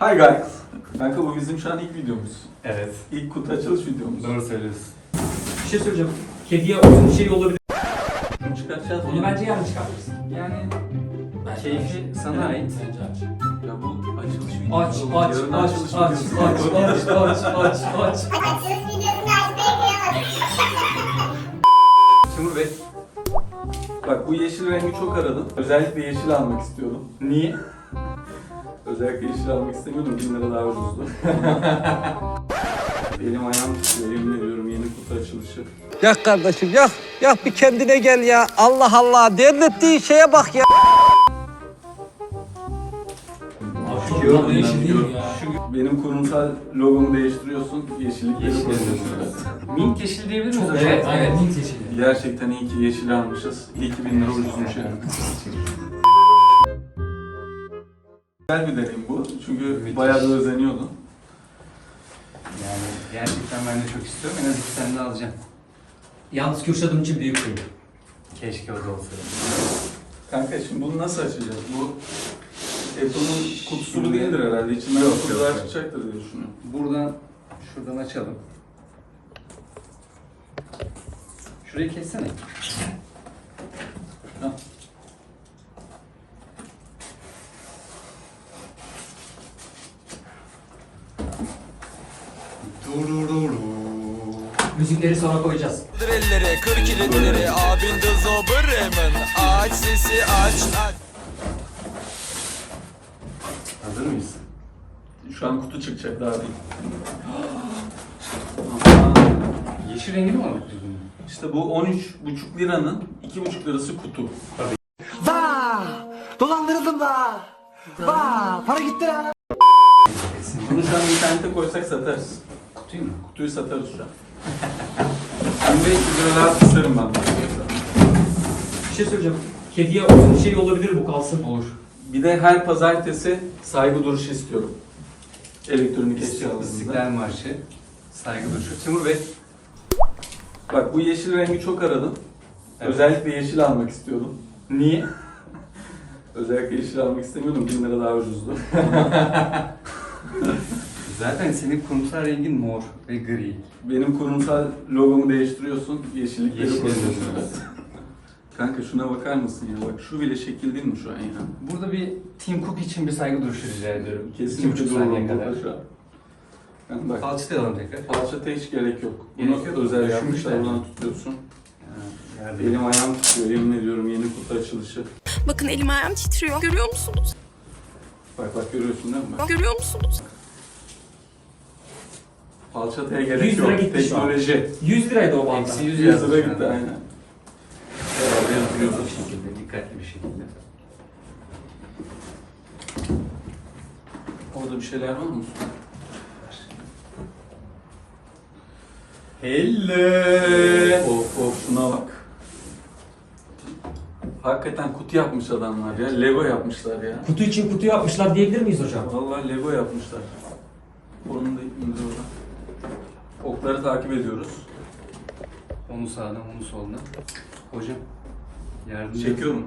Hi guys. Kanka bu bizim şu an ilk videomuz. Evet. İlk kutu açılış videomuz. Doğru söylüyorsun. Bir şey söyleyeceğim. Kediye uzun şey olabilir. Bunu çıkartacağız. Onu bence yarın çıkartırsın. Yani keyfi sana ait. Bence aç. Ya bu açılış videosu. Aç, aç, Yarın aç, açılış aç, videosu. aç, aç, aç, aç, aç. Açılış videosunu açmaya kıyamadım. Timur Bey. Bak bu yeşil rengi çok aradım. Özellikle yeşil almak istiyordum. Niye? Özellikle yeşil almak istemiyordum. 1000 lira daha ucuzdu. Elim ayağım tutuyor. Yemin ediyorum yeni kutu açılışı. Yak kardeşim yak. Yak bir kendine gel ya. Allah Allah. Devlettiği şeye bak ya. Abi yeşil ya? Benim kurumsal logomu değiştiriyorsun. Yeşillikleri Yeşil koyuyorsun. Mint yeşil diyebilir miyiz evet, evet. Mint yeşili. Gerçekten iyi ki yeşil almışız. İyi ki 1000 lira ucuzmuş yani. Güzel bir deneyim bu. Çünkü Müthiş. bayağı da özeniyordum. Yani gerçekten ben de çok istiyorum. En az iki tane de alacağım. Yalnız Kürşat'ım için büyük kıyım. Keşke o da olsaydı. Kanka şimdi bunu nasıl açacağız? Bu Apple'ın kutusu değildir herhalde. İçinden yok, kutular yok. çıkacaktır diye düşünüyorum. Buradan, şuradan açalım. Şurayı kessene. Hah. Müzikleri sonra koyacağız. elleri, kır kilitleri Abin de zoberemin Aç sesi aç aç Hazır mıyız? Şu an kutu çıkacak daha değil. Yeşil rengini mi biz bunu? İşte bu 13,5 liranın 2,5 lirası kutu. Ba! Dolandırıldım da. Ba! Para gitti lan. Bunu şu an internete koysak satarız. Kutuyu mu? Kutuyu satarız şu an. 1500 lira daha tutarım ben. Bir şey söyleyeceğim. Kediye uzun şey olabilir bu kalsın. Olur. Bir de her pazartesi saygı duruşu istiyorum. Elektronik İstiklal eşyalarında. Marşı. Saygı duruşu. Timur Bey. Bak bu yeşil rengi çok aradım. Evet. Özellikle yeşil almak istiyordum. Niye? Özellikle yeşil almak istemiyordum. 1000 lira daha ucuzdu. Zaten senin kurumsal rengin mor ve gri. Benim kurumsal logomu değiştiriyorsun. Yeşillikleri Yeşil koyuyorsun. Kanka şuna bakar mısın ya? Bak şu bile şekil değil mi şu an ya? Burada bir Tim Cook için bir saygı duruşu rica ediyorum. İki Kesinlikle buçuk saniye dururum kadar. burada şu an. Yani bak Alçılayalım tekrar. falçata hiç gerek yok. Gerek Bunu yok. özel Düşünmüşler. yapmışlar. Buradan tutuyorsun. Yerde Elim ayağım tutuyor. Yemin ediyorum yeni kutu açılışı. Bakın elim ayağım titriyor. Görüyor musunuz? Bak bak görüyorsun değil mi? Bak. Görüyor musunuz? Falçataya gerek 100 lira yok. gitti şu an. Teknoloji. 100 liraydı o banda. Eksi 100 100 lira gitti aynen. Bir şekilde, dikkatli bir şekilde. Orada bir şeyler var mı? Hello. Of of şuna bak. Hakikaten kutu yapmış adamlar ya. Lego yapmışlar ya. Kutu için kutu yapmışlar diyebilir miyiz hocam? Vallahi Lego yapmışlar. Onun da indir Okları takip ediyoruz. Onu sağdan, onu soldan. Hocam. Yardım Çekiyorum.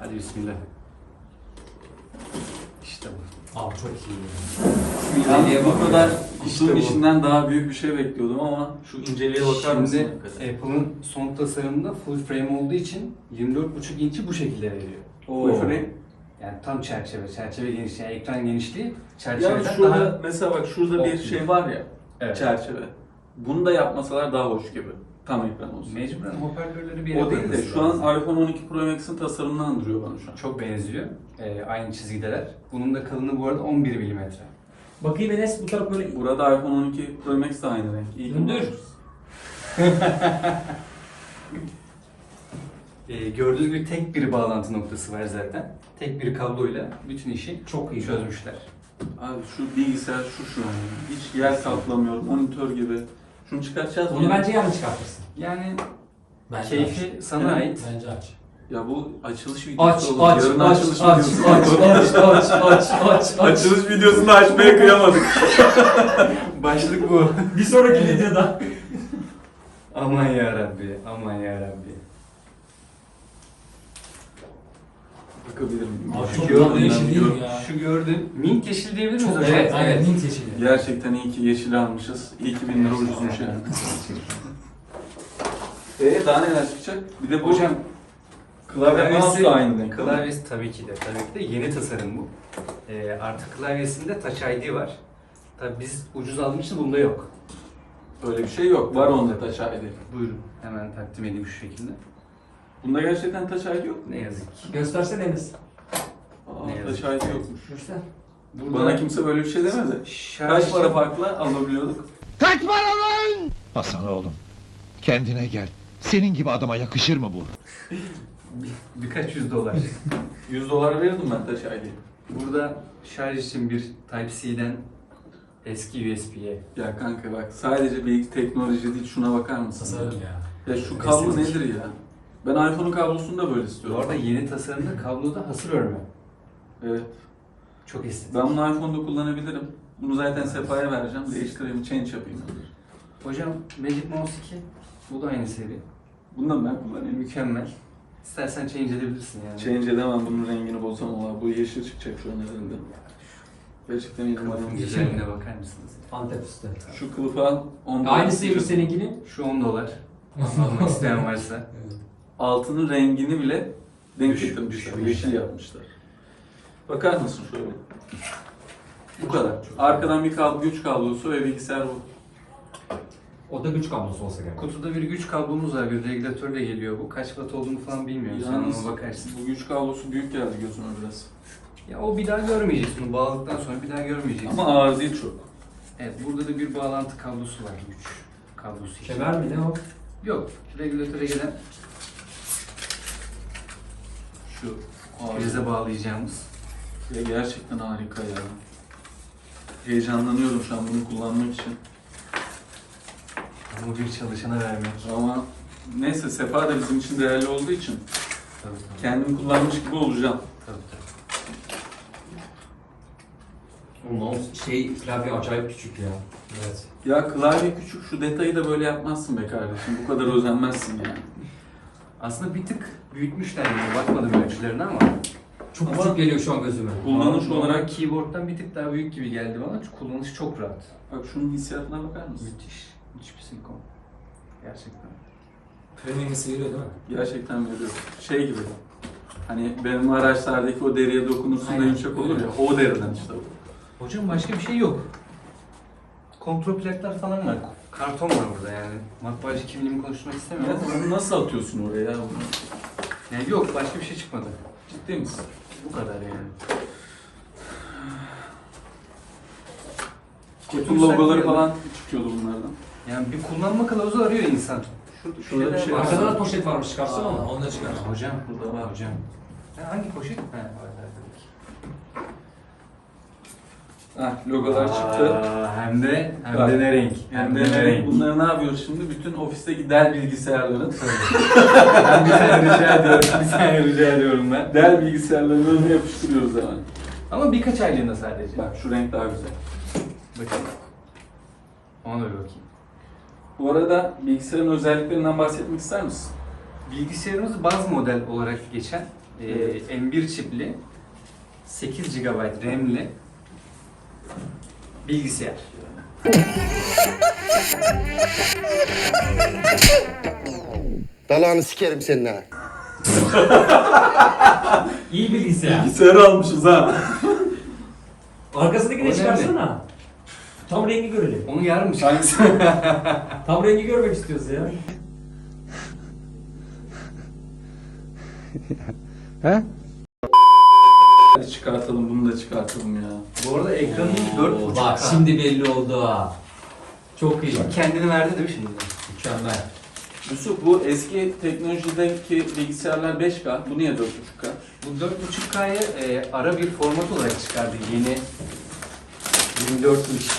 Hadi bismillah. İşte bu. Abi çok iyi. Ben bu kadar İşte kutunun bu. içinden daha büyük bir şey bekliyordum ama şu inceliğe bakar mısın? Şimdi hakikaten? Apple'ın son tasarımında full frame olduğu için 24.5 inç'i bu şekilde veriyor. Full frame. Yani tam çerçeve, çerçeve genişliği, yani ekran genişliği Yani çerçeveden şurada daha... mesela bak şurada bir şey var ya. Evet. Çerçeve. Bunu da yapmasalar daha hoş gibi. Tam ekran olsun. Mecburen hoparlörleri bir yere O değil de koyması şu an iPhone 12 Pro Max'in tasarımını andırıyor bana şu an. Çok benziyor. Ee, aynı çizgideler. Bunun da kalınlığı bu arada 11 milimetre. Bakayım Enes bu taraf böyle Burada iPhone 12 Pro Max de aynı renk. İyi bulmuşuz. Ee, gördüğünüz gibi tek bir bağlantı noktası var zaten. Tek bir kabloyla bütün işi çok iyi. çözmüşler. Abi şu bilgisayar şu şu an. Hiç yer kaplamıyor. Monitör gibi. Şunu çıkartacağız mı? Onu bence yarın çıkartırsın. Yani Bence keyfi aç. sana ait. Bence aç. Ya bu açılış videosu Aç, olur. aç, Yarın aç, açılış aç, videosu. aç, aç, aç, aç, aç, aç. Açılış videosunu da açmaya kıyamadık. Başlık bu. Bir sonraki videoda. aman ya Rabbi, aman ya Rabbi. Bakabilir miyim? Abi Şu çok gördüğün tatlı yeşil değil gör- mi ya? Şu gördüğün mint yeşil diyebilir miyiz hocam? evet, aynen mint yeşili. Gerçekten iyi ki yeşil almışız. İyi ki bin lira ucuzmuş yani. Eee daha neler çıkacak? Bir de bu Hocam klavye mouse da aynı renk. Klavyesi tabii ki de. Tabii ki de yeni tasarım bu. Ee, artık klavyesinde Touch ID var. Tabii biz ucuz almışız bunda yok. Öyle bir şey yok. Var onda Touch ID. Buyurun. Hemen takdim edeyim şu şekilde. Bunda gerçekten Touch ID yok. Ne yazık ki. Göstersene Enes. Aa, Ne yazık ID yokmuş. Göster. Burada Bana kimse böyle bir şey demedi. Kaç para farkla alabiliyorduk? Hasan oğlum, kendine gel. Senin gibi adama yakışır mı bu? Bir- birkaç yüz dolar. 100 dolar verirdim ben Touch ID'ye. Burada şarj için bir Type-C'den eski USB'ye. Ya kanka bak sadece bir teknoloji değil şuna bakar mısın? Ya. Ya şu kablo nedir ya? Ben iPhone'un kablosunu da böyle Bu istiyorum. arada yeni tasarımda kabloda hasır örme. Evet. Çok estetik. Ben bunu iPhone'da kullanabilirim. Bunu zaten Sefa'ya vereceğim. Değiştireyim, change yapayım. Hocam Magic Mouse 2. Bu da aynı seri. Bundan ben kullanayım. Mükemmel. İstersen change edebilirsin yani. Change edemem bunun rengini bozamam abi. Bu yeşil çıkacak şu an herhalde. Gerçekten iyi Kılıfın kullanım. güzelliğine bakar mısınız? Antep üstü. Şu kılıfı al. 10 dolar Aynısıymış isteyeceğim. seninkini. Şu 10 dolar. Almak isteyen varsa. Altının rengini bile denk Düş- getirmişler. Yeşil yapmışlar. Bakar mısın şöyle? Bu kadar. Arkadan bir kablo, güç kablosu ve bilgisayar bu. O da güç kablosu olsa gerek. Kutuda bir güç kablomuz var. Bir regülatör de geliyor bu. Kaç watt olduğunu falan bilmiyorum. Sen Yalnız ona bakarsın. bu güç kablosu büyük geldi gözüme biraz. Ya o bir daha görmeyeceksin. Bunu bağladıktan sonra bir daha görmeyeceksin. Ama ağır değil çok. Evet burada da bir bağlantı kablosu var. Güç kablosu için. Kemer mi ne o? Yok. Regülatöre gelen şu prize bağlayacağımız. Ya gerçekten harika ya. Heyecanlanıyorum şu an bunu kullanmak için. Ama bir çalışana vermek. Ama neyse Sefa da bizim için değerli olduğu için Tabii tabii. kendim kullanmış gibi olacağım. tabii, tabii. Mouse şey klavye acayip küçük ya. Evet. Ya klavye küçük şu detayı da böyle yapmazsın be kardeşim. Bu kadar özenmezsin yani. Aslında bir tık büyütmüşler yani. Bakmadım ölçülerine ama. Çok Ama- küçük geliyor şu an gözüme. Kullanış Normal olarak keyboard'dan bir tık daha büyük gibi geldi bana. Çünkü kullanışı çok rahat. bak şunun hissiyatına bakar mısın? Müthiş. Müthiş bir silikon. Gerçekten. Premium ısı veriyor değil mi? Gerçekten veriyor. Şey gibi. Hani benim araçlardaki o deriye dokunursun da yumuşak olur ya. O deriden işte bu. Hocam başka bir şey yok. Kontrol plaklar falan var. Karton var burada yani. Matbaacı kimliğimi konuşmak Ya istemiyorum bunu nasıl atıyorsun oraya ya bunu? Yani yok başka bir şey çıkmadı. Ciddi misin? Bu kadar yani. Kutu logoları falan çıkıyordu bunlardan. Yani bir kullanma kılavuzu arıyor insan. Şurada, Şurada bir şey var. Arkada da poşet varmış çıkarsana onu. Onu da çıkar. Hocam Burada var. hocam. Ha, hangi poşet? Ha, var arkadaki. Heh, logolar çıktı. Aa, hem de hem Bak. de ne renk? Hem de bunları ne yapıyoruz şimdi? Bütün ofisteki Dell bilgisayarların, Ben bir tane rica ediyorum. Bir tane rica ediyorum ben. Dell bilgisayarların önüne yapıştırıyoruz hemen. Ama birkaç aylığına sadece. Bak şu renk daha güzel. Bakın. Ona da bir bakayım. Bu arada bilgisayarın özelliklerinden bahsetmek ister misin? Bilgisayarımız baz model olarak geçen e, Evet. M1 çipli 8 GB RAM'li bilgisayar. Dalağını sikerim senin ha. İyi bilgisayar. Bilgisayar almışız ha. Arkasındaki O de ne çıkarsana. Tam rengi görelim. Onu yarın mı Hangisi? Tam rengi görmek istiyoruz ya. Hadi çıkartalım bunu da çıkartalım ya. Bu arada ekranın 4.5K. Bak şimdi belli oldu ha. Çok iyi. kendini verdi değil mi şimdi? Mükemmel. Yusuf bu eski teknolojideki bilgisayarlar 5K. Bu niye 4.5K? Bu 4.5K'yı e, ara bir format olarak çıkardı yeni 24 inç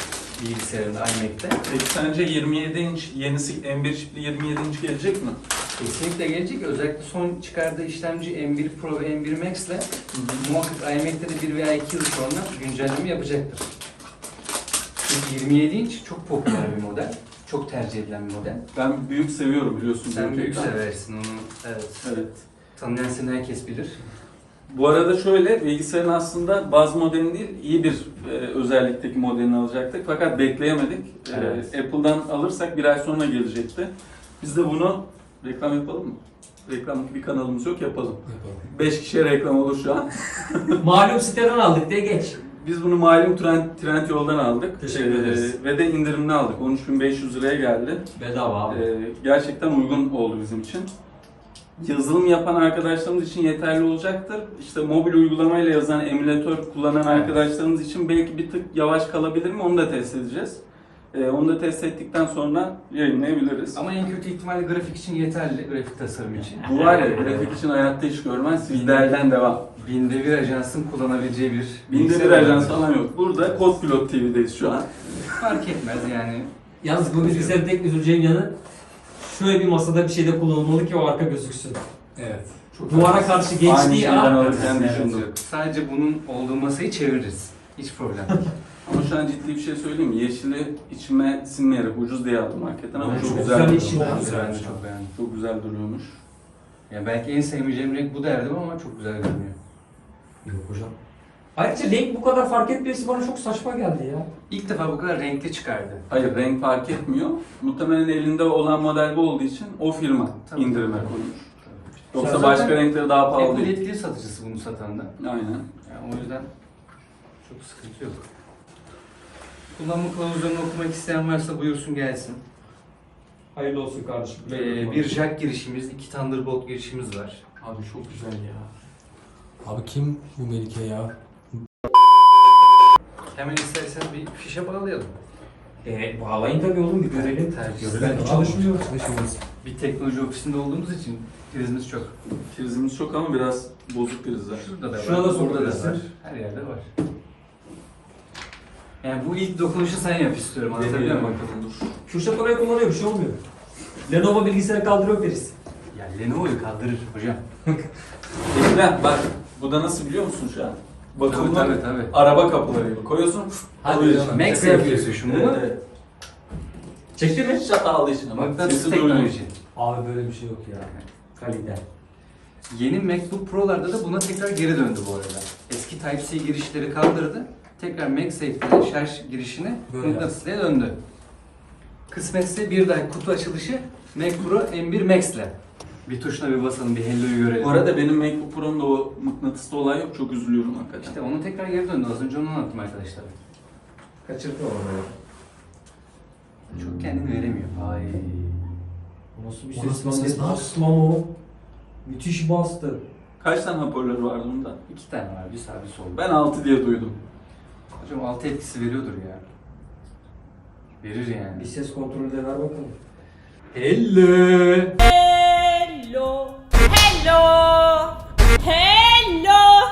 bilgisayarında iMac'te. Peki sence 27 inç yenisi M1 çipli 27 inç gelecek mi? Kesinlikle gelecek. Özellikle son çıkardığı işlemci M1 Pro ve M1 Max ile muhakkak iMac'te de 1 veya 2 yıl sonra güncelleme yapacaktır. Çünkü 27 inç çok popüler bir model. Çok tercih edilen bir model. Ben büyük seviyorum biliyorsun. Sen büyük ekran. seversin onu. Evet. Evet. Tanıyan seni herkes bilir. Bu arada şöyle, bilgisayarın aslında baz modelini değil, iyi bir e, özellikteki modelini alacaktık. Fakat bekleyemedik. E, Evet. Apple'dan alırsak bir ay sonra gelecekti. Biz de bunu reklam yapalım mı? Reklamlık bir kanalımız yok, yapalım. 5 kişiye reklam olur şu an. Malum siteden aldık diye geç. Biz bunu malum trend, trend yoldan aldık. Teşekkür ederiz. ve de indirimli aldık. 13.500 liraya geldi. Bedava abi. Ee, gerçekten uygun oldu bizim için. Yazılım yapan arkadaşlarımız için yeterli olacaktır. İşte mobil uygulamayla yazan emülatör kullanan arkadaşlarımız için belki bir tık yavaş kalabilir mi onu da test edeceğiz. Ee, onu da test ettikten sonra yayınlayabiliriz. Ama en kötü ihtimalle grafik için yeterli, grafik tasarım için. Bu var ya grafik için hayatta iş görmez. Sizde elden devam. Binde bir ajansın kullanabileceği bir Binde bir ajans falan yok. Burada Codepilot TV'deyiz şu an. Fark etmez yani. Yalnız bu bilgisayarın tek üzüleceğim yanı şöyle bir masada bir şeyde kullanılmalı ki o arka gözüksün. Evet. Duvara karşı Aynı geçtiği şeyden an alırken Evet, düşündüm. yok. Sadece bunun olduğu masayı çeviririz. Hiç problem değil. Ama şu an ciddi bir şey söyleyeyim? Yeşili içime sinmeyerek ucuz diye aldım marketten ama Evet, çok, çok güzel. duruyor. yeşil çok çok beğendim. Çok güzel duruyormuş. Yani belki en sevmeyeceğim renk bu derdim ama çok güzel görünüyor. Yok hocam. Ayrıca renk bu kadar fark etmesi bana çok saçma geldi ya. İlk defa bu kadar renkli çıkardı. Hayır renk fark etmiyor. Muhtemelen elinde olan model bu olduğu için o firma Tabii. indirime koymuş. Yoksa Sen başka zaten renkleri daha pahalı Apple değil. yetkili satıcısı bunu satan da. Aynen. Yani o yüzden çok sıkıntı yok. Kullanma kılavuzlarını okumak isteyen varsa buyursun gelsin. Hayırlı olsun kardeşim. Ee, bir jack girişimiz, iki Thunderbolt girişimiz var. Abi çok güzel ya. Abi kim bu Melike ya? Hemen istersen bir fişe bağlayalım. Ee, bağlayın tabii oğlum bir görelim. Tercih Belki çalışmıyor. Çalışıyoruz. Bir teknoloji ofisinde olduğumuz için prizimiz çok. Prizimiz çok ama biraz bozuk prizler. Şurada da var, Şuna da burada da var. Her yerde var. Yani bu ilk dokunuşu sen yap istiyorum anlatabiliyor muyum? bakalım dur. Kürşat oraya kullanıyor bir şey olmuyor. Lenovo bilgisayarı kaldırıyor birisi. Ya Lenovo'yu kaldırır hocam. Ekrem bak bu da nasıl biliyor musun şu an? Bakımlı Tabii, tabii, tabii. araba kapıları gibi koyuyorsun. Hadi alıyor canım. içine. Max yapıyorsun şunu. Evet, evet. Çekti mi? Şat aldı içine. Bak, Mıknatıs sesi duyuyor. teknoloji. Abi böyle bir şey yok ya. Kalite. Yeni MacBook Pro'larda da buna tekrar geri döndü bu arada. Eski Type-C girişleri kaldırdı. Tekrar MagSafe'de şarj girişine Böyle mıknatıslıya döndü. Kısmetse bir daha kutu açılışı Mac Pro M1 Max'le. Bir tuşuna bir basalım, bir hello'yu görelim. Bu arada benim MacBook Pro'mda o mıknatıslı olay yok. Çok üzülüyorum hakikaten. İşte onu tekrar geri döndü. Az önce onu anlattım arkadaşlara. Kaçırdı orada. Çok kendini veremiyor. Ay. Bu Nasıl bir O ses nasıl bir ses Ne lan o? Müthiş bastı. Kaç tane hoparlör vardı bunda? İki tane var, bir sağ bir sol. Ben 6 diye duydum. Hocam altı etkisi veriyordur ya. Verir yani. Bir ses kontrolü de ver bakalım. Hello. Hello. Hello. Hello.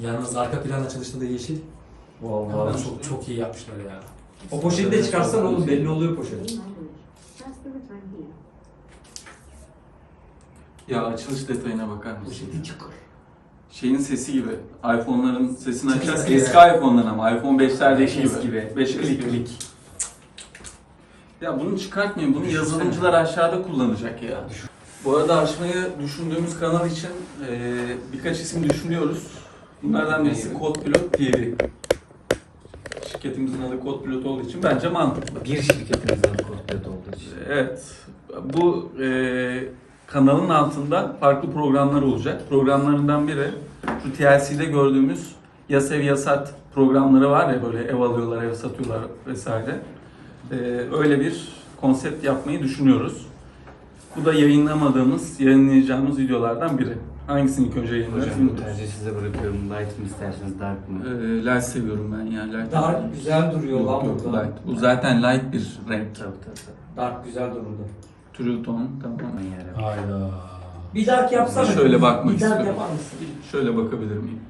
Yalnız arka plan açılışında yeşil. Vallahi. çok çok iyi yapmışlar ya. O poşeti de çıkarsan oğlum belli oluyor poşet. Ya açılış detayına bakar mısın? Poşeti çıkar. Şeyin sesi gibi. iPhone'ların sesini açar. eski. Eski iPhone'ların ama iPhone 5'lerdeki gibi. Gibi. 5 Klik klik. Ya bunu çıkartmayın. Bunu Düşünsene. yazılımcılar aşağıda kullanacak ya. Bu arada açmayı düşündüğümüz kanal için e, birkaç isim düşünüyoruz. Bunlardan birisi? CodePilot TV. Şirketimizin adı CodePilot olduğu için bence mantıklı. Bir şirketimizden kodpilot olduğu için. Evet. Bu e, kanalın altında farklı programlar olacak. Programlarından biri şu TLC'de gördüğümüz Yasev Yasat programları var ya böyle ev alıyorlar, ev satıyorlar vesaire. E, öyle bir konsept yapmayı düşünüyoruz. Bu da yayınlamadığımız, yayınlayacağımız videolardan biri. Hangisini ilk önce yayınlarız Hocam bu bilmiyoruz. tercihi size bırakıyorum. Light mı isterseniz dark mı? E, light seviyorum ben ya. Light. Dark güzel duruyor Yok, lan yok, burada. light. Bu zaten light bir renk. Tabii tabii tabii. Dark güzel dururdu. True tone, tamam. Yarabbim. Hayda. Bir dark yapsana. Şöyle bakmak Bir dark istiyorum. yapar mısın? Şöyle bakabilir miyim?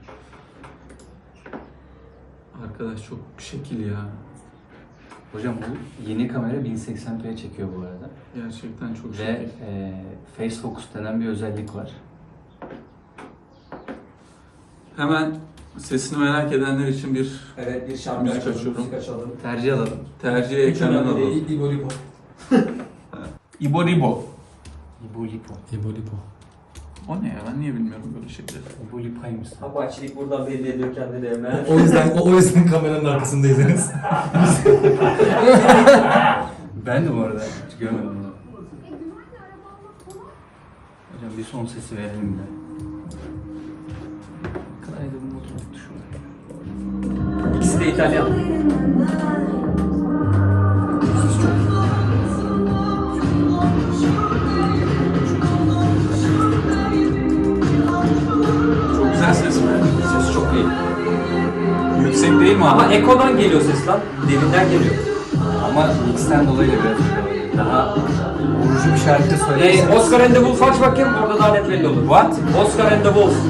Arkadaş çok şekil ya. Hocam bu yeni kamera 1080p'ye çekiyor bu arada. Gerçekten çok Ve şekil. e, Face Focus denen bir özellik var. Hemen sesini merak edenler için bir Evet bir şarkı Müzik açalım, açıyorum. müzik açalım. Tercih alalım. tercih Hiç ekranına önemli alalım. değil. İbo lipo. İbo Ribo. Bu lipo. İbo lipo. O ne ya? Ben niye bilmiyorum böyle şeyleri? Bu lipaymış. Apaçilik buradan belli ediyor kendini hemen. O yüzden o, o yüzden kameranın arkasındaydınız. Ben de bu arada hiç görmedim bunu. Hocam bir son sesi verelim de. İkisi de İtalyan. Yüksek değil mi abi? Ama Eko'dan geliyor ses lan. Derinden geliyor. Ama mixten dolayı da biraz. Daha vurucu bir şarkı Ee, söylerseniz. Oscar and the Wolf aç bakayım orada daha net belli olur. What? Oscar and the Wolf.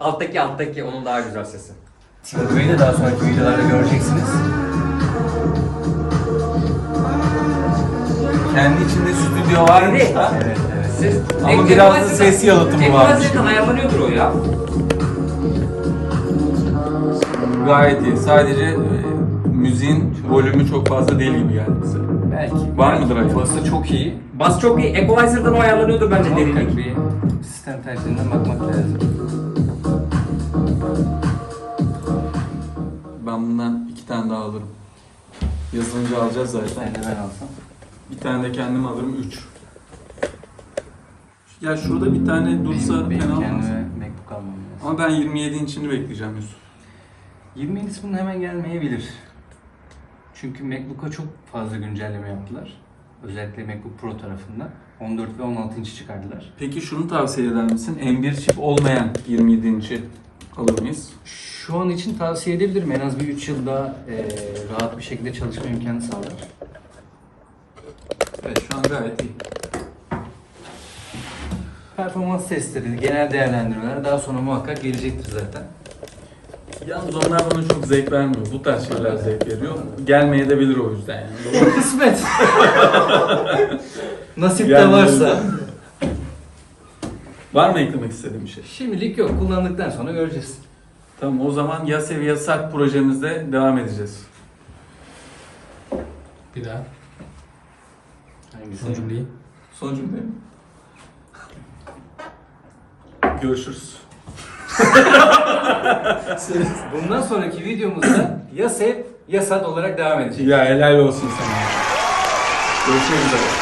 alttaki alttaki onun daha güzel sesi. Timo'yu da daha sonraki videolarda göreceksiniz. Kendi içinde stüdyo varmış da. Evet evet. Ses, Ama biraz da ses yalıtımı varmış. Ekvaziyeten ayarlanıyordur o ya. Gayet iyi. Sadece e, müziğin volümü çok fazla değil gibi geldi bize. Belki. Var mıdır acaba? Bası çok iyi. Bas çok iyi. Equalizer'dan o ayarlanıyordur bence Muhakkak derinlik. bir sistem tercihinden bakmak lazım. Ben bundan iki tane daha alırım. Yazılımcı alacağız zaten. Ben de ben alsam. Bir tane de kendim alırım. Üç. Ya şurada bir tane dursa benim, benim fena olmaz. MacBook almam lazım. Ama ben 27 inçini bekleyeceğim Yusuf. 27'si bunun hemen gelmeyebilir. Çünkü MacBook'a çok fazla güncelleme yaptılar. Özellikle MacBook Pro tarafından. 14 ve 16 inç çıkardılar. Peki şunu tavsiye eder misin? M1 çip olmayan 27 inçi alır mıyız? Şu an için tavsiye edebilirim. En az bir 3 yıl daha e, rahat bir şekilde çalışma imkanı sağlar. Evet şu an gayet iyi. Performans testleri, genel değerlendirmeler daha sonra muhakkak gelecektir zaten. Yalnız onlar bana çok zevk vermiyor. Bu tarz şeyler zevk veriyor. Gelmeye de bilir o yüzden yani. Kısmet. Nasip de varsa. Var mı eklemek istediğim bir şey? Şimdilik yok. Kullandıktan sonra göreceğiz. Tamam o zaman ya sev ya sak projemizde devam edeceğiz. Bir daha. Hangisi? Son cümleyi. Son cümle mi? Görüşürüz. Bundan sonraki videomuzda ya sev ya sat olarak devam edecek. Ya helal olsun sana. Görüşmek üzere.